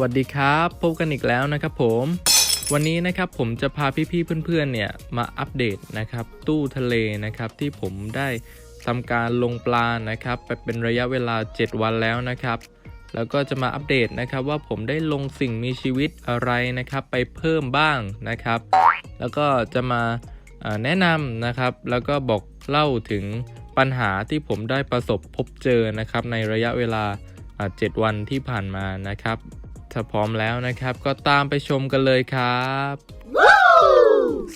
สวัสดีครับ พบกันอีกแล้วนะครับผม วันนี้นะครับผมจะพาพี่ๆเพื่อนๆเนี่ยมาอัปเดตนะครับตู้ทะเลนะครับที่ผมได้ทำการลงปลานะครับไปเป็นระยะเวลา 7 วันแล้วนะครับ แล้วก็จะมาอัปเดตนะครับว่าผมได้ลงสิ่งมีชีวิตอะไรนะครับ ไปเพิ่มบ้างนะครับ แล้วก็จะมาแนะนำนะครับ แล้วก็บอกเล่าถึงปัญหาที่ผมได้ประสบพบเจอนะครับในระยะเวลาอ่า7วันที่ผ่านมานะครับ ถ้าพร้อมแล้วนะครับก็ตามไปชมกันเลยครับ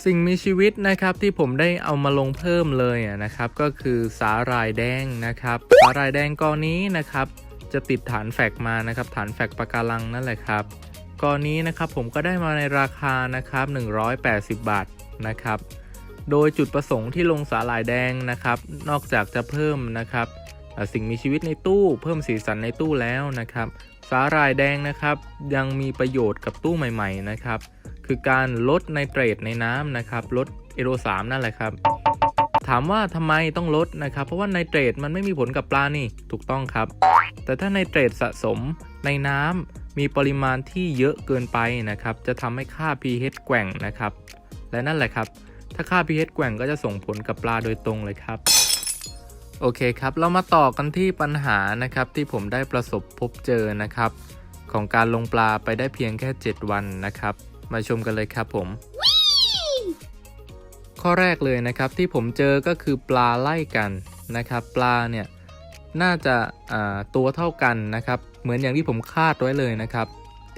สิ่งมีชีวิตนะครับที่ผมได้เอามาลงเพิ่มเลยอะนะครับ ก็คือสาหร่ายแดงนะครับ สาหร่ายแดงกอนี้นะครับ จะติดฐานแฟกมานะครับ ฐานแฟกปะการังนั่นแหละครับกอนี้นะครับผมก็ได้มาในราคานะครับ 180 บาทนะครับ โดยจุดประสงค์ที่ลงสาหร่ายแดงนะครับ นอกจากจะเพิ่มนะครับอ่า สิ่งมีชีวิตในตู้เพิ่มสีสันในตู้แล้วนะครับ สาหร่ายแดงนะครับ ยังมีประโยชน์กับตู้ใหม่ ๆ นะครับ คือการลดไนเตรตในน้ำนะครับลดเอโรสามนั่นแหละครับ ถามว่าทำไมต้องลดนะครับ เพราะว่าไนเตรตมันไม่มีผลกับปลานี่ถูกต้องครับ แต่ถ้าไนเตรตสะสมในน้ำมีปริมาณที่เยอะเกินไปนะครับ จะทำให้ค่า pH แกว่งนะครับ และนั่นแหละครับ ถ้าค่า pH แกว่งก็จะส่งผลกับปลาโดยตรงเลยครับ โอเคครับ เรามาต่อกันที่ปัญหานะครับที่ผมได้ประสบพบเจอนะครับ ของการลงปลาไปได้เพียงแค่ 7 วันนะครับ มาชมกันเลยครับผม ข้อแรกเลยนะครับที่ผมเจอก็คือปลาไล่กันนะครับ ปลาเนี่ยน่าจะตัวเท่ากันนะครับ เหมือนอย่างที่ผมคาดไว้เลยนะครับ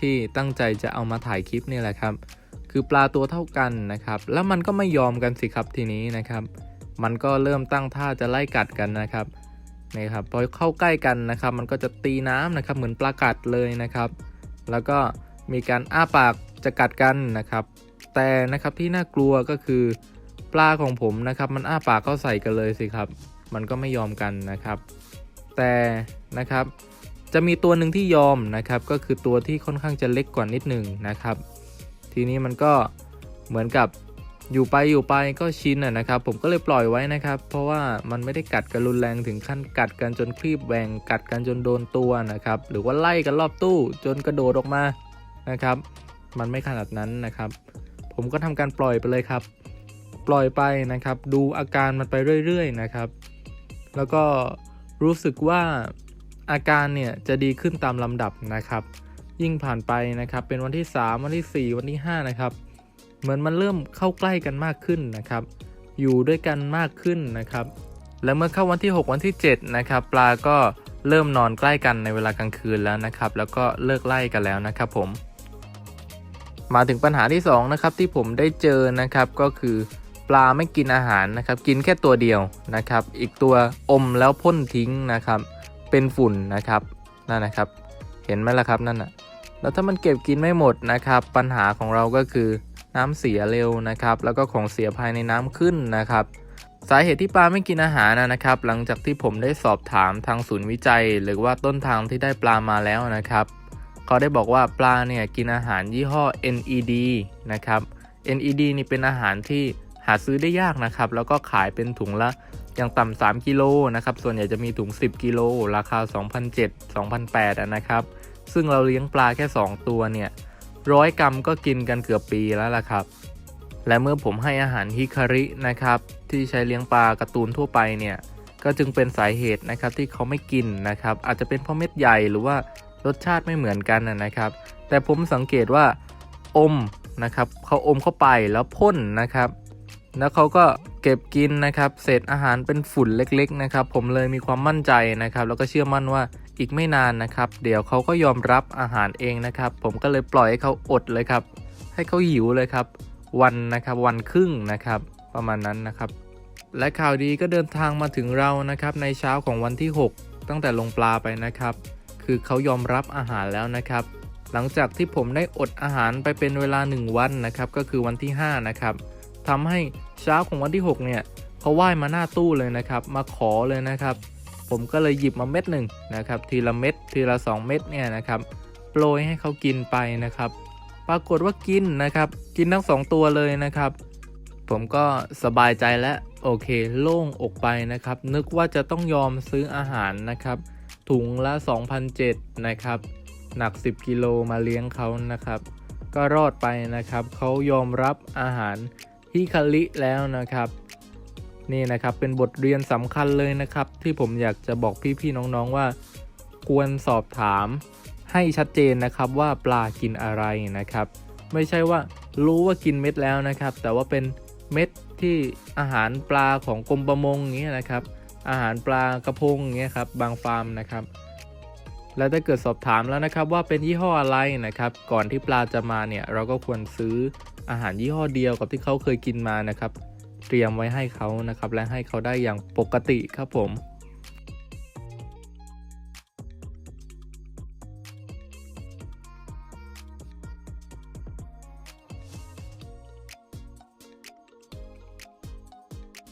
ที่ตั้งใจจะเอามาถ่ายคลิปนี่แหละครับ คือปลาตัวเท่ากันนะครับ แล้วมันก็ไม่ยอมกันสิครับทีนี้นะครับ มันก็เริ่มตั้งท่าจะไล่กัดกันนะครับนี่ครับพอเข้าใกล้กันนะครับ มันก็จะตีน้ำนะครับ เหมือนปลากัดเลยนะครับ แล้วก็มีการอ้าปากจะกัดกันนะครับ แต่นะครับที่น่ากลัวก็คือปลาของผมนะครับ มันอ้าปากเข้าใส่กันเลยสิครับ มันก็ไม่ยอมกันนะครับ แต่นะครับจะมีตัวหนึ่งที่ยอมนะครับ ก็คือตัวที่ค่อนข้างจะเล็กกว่านิดหนึ่งนะครับ ทีนี้มันก็เหมือนกับ อยู่ไปอยู่ไปก็ชินอะนะครับ ผมก็เลยปล่อยไว้นะครับ เพราะว่ามันไม่ได้กัดกันรุนแรงถึงขั้นกัดกันจนครีบแหวงกัดกันจนโดนตัวนะครับ หรือว่าไล่กันรอบตู้จนกระโดดออกมานะครับ มันไม่ขนาดนั้นนะครับ ผมก็ทำการปล่อยไปเลยครับ ปล่อยไปนะครับ ดูอาการมันไปเรื่อยๆนะครับ แล้วก็รู้สึกว่าอาการเนี่ยจะดีขึ้นตามลำดับนะครับ ยิ่งผ่านไปนะครับ เป็นวันที่ 3 วันที่ 4 วันที่5นะครับ เหมือนมันเริ่มเข้าใกล้กันมากขึ้นนะครับ อยู่ด้วยกันมากขึ้นนะครับ และเมื่อเข้าวันที่ 6 วันที่ 7 นะครับ ปลาก็เริ่มนอนใกล้กันในเวลากลางคืนแล้วนะครับ แล้วก็เลิกไล่กันแล้วนะครับผม มาถึงปัญหาที่ 2 นะครับที่ผมได้เจอนะครับก็คือปลาไม่กินอาหารนะครับ กินแค่ตัวเดียวนะครับ อีกตัวอมแล้วพ่นทิ้งนะครับ เป็นฝุ่นนะครับนั่นนะครับ เห็นไหมล่ะครับนั่นน่ะแล้วถ้ามันเก็บกินไม่หมดนะครับ ปัญหาของเราก็คือ น้ำเสียเร็วนะครับ แล้วก็ของเสียภายในน้ำขึ้นนะครับสาเหตุที่ปลาไม่กินอาหารนะนะครับ หลังจากที่ผมได้สอบถามทางศูนย์วิจัย หรือว่าต้นทางที่ได้ปลามาแล้วนะครับ เขาได้บอกว่าปลาเนี่ยกินอาหารยี่ห้อ NED นะครับ NED นี่เป็นอาหารที่หาซื้อได้ยากนะครับ แล้วก็ขายเป็นถุงละอย่างต่ำ3กิโลนะครับ ส่วนใหญ่จะมีถุง 10 กิโลราคา 2,007 2,008อะนะครับ ซึ่งเราเลี้ยงปลาแค่ 2 ตัวเนี่ย ร้อยกรัมก็กินกันเกือบปีแล้วล่ะครับ และเมื่อผมให้อาหารฮิคารินะครับ ที่ใช้เลี้ยงปลาการ์ตูนทั่วไปเนี่ยก็จึงเป็นสาเหตุนะครับที่เขาไม่กินนะครับ อาจจะเป็นเพราะเม็ดใหญ่หรือว่ารสชาติไม่เหมือนกันนะครับ แต่ผมสังเกตว่าอมนะครับเขาอมเข้าไปแล้วพ่นนะครับ แล้วเขาก็เก็บกินนะครับ เศษอาหารเป็นฝุ่นเล็ก ๆ นะครับ ผมเลยมีความมั่นใจนะครับ แล้วก็เชื่อมั่นว่า อีกไม่นานนะครับ เดี๋ยวเขาก็ยอมรับอาหารเองนะครับ ผมก็เลยปล่อยให้เขาอดเลยครับ ให้เขาหิวเลยครับ วันนะครับวันครึ่งนะครับ ประมาณนั้นนะครับ และข่าวดีก็เดินทางมาถึงเรานะครับ ในเช้าของวันที่ 6 ตั้งแต่ลงปลาไปนะครับ คือเขายอมรับอาหารแล้วนะครับ หลังจากที่ผมได้อดอาหารไปเป็นเวลา 1 วันนะครับ ก็คือวันที่ 5 นะครับทำให้เช้าของวันที่ 6 เนี่ยเขาว่ายมาหน้าตู้เลยนะครับ มาขอเลยนะครับ ผมก็เลยหยิบมาเม็ดหนึ่งนะครับ ทีละเม็ดทีละ 2 เม็ดเนี่ยนะครับโปรยให้เขากินไปนะครับ ปรากฏว่ากินนะครับ กินทั้ง 2 ตัวเลยนะครับ ผมก็สบายใจและโอเค โล่งอกไปนะครับ นึกว่าจะต้องยอมซื้ออาหารนะครับ ถุงละ 2,007นะครับ หนัก 10 กิโลมาเลี้ยงเขานะครับ ก็รอดไปนะครับ เขายอมรับอาหารฮิคาริแล้วนะครับ นี่นะครับเป็นบทเรียนสำคัญเลยนะครับ ที่ผมอยากจะบอกพี่ๆน้องๆว่า ควรสอบถามให้ชัดเจนนะครับว่าปลากินอะไรนะครับ ไม่ใช่ว่ารู้ว่ากินเม็ดแล้วนะครับ แต่ว่าเป็นเม็ดที่อาหารปลาของกรมประมงอย่างเงี้ยนะครับ อาหารปลากระพงอย่างเงี้ยครับบางฟาร์มนะครับ แล้วถ้าเกิดสอบถามแล้วนะครับว่าเป็นยี่ห้ออะไรนะครับ ก่อนที่ปลาจะมาเนี่ยเราก็ควรซื้ออาหารยี่ห้อเดียวกับที่เขาเคยกินมานะครับ รียมไว้ให้เขานะครับ และให้เขาได้อย่างปกติครับผม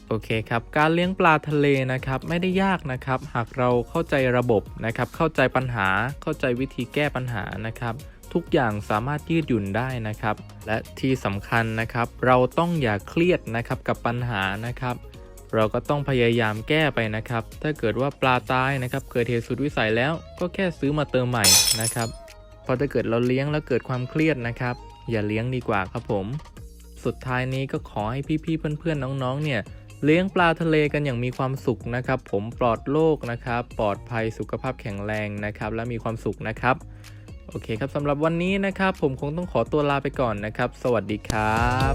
โอเคครับ การเลี้ยงปลาทะเลนะครับไม่ได้ยากนะครับ หากเราเข้าใจระบบนะครับ เข้าใจปัญหา เข้าใจวิธีแก้ปัญหานะครับ ทุกอย่างสามารถยืดหยุ่นได้นะครับ และที่สำคัญนะครับ เราต้องอย่าเครียดนะครับกับปัญหานะครับ เราก็ต้องพยายามแก้ไปนะครับ ถ้าเกิดว่าปลาตายนะครับเกิดเหตุสุดวิสัยแล้วก็แค่ซื้อมาเติมใหม่นะครับพราะถ้าเกิดเราเลี้ยงแล้วเกิดความเครียดนะครับ อย่าเลี้ยงดีกว่าครับผม สุดท้ายนี้ก็ขอให้พี่ๆเพื่อนๆน้องๆเนี่ยเลี้ยงปลาทะเลกันอย่างมีความสุขนะครับ ผมปลอดโรคนะครับ ปลอดภัยสุขภาพแข็งแรงนะครับ และมีความสุขนะครับ โอเคครับสำหรับวันนี้นะครับ ผมคงต้องขอตัวลาไปก่อนนะครับ สวัสดีครับ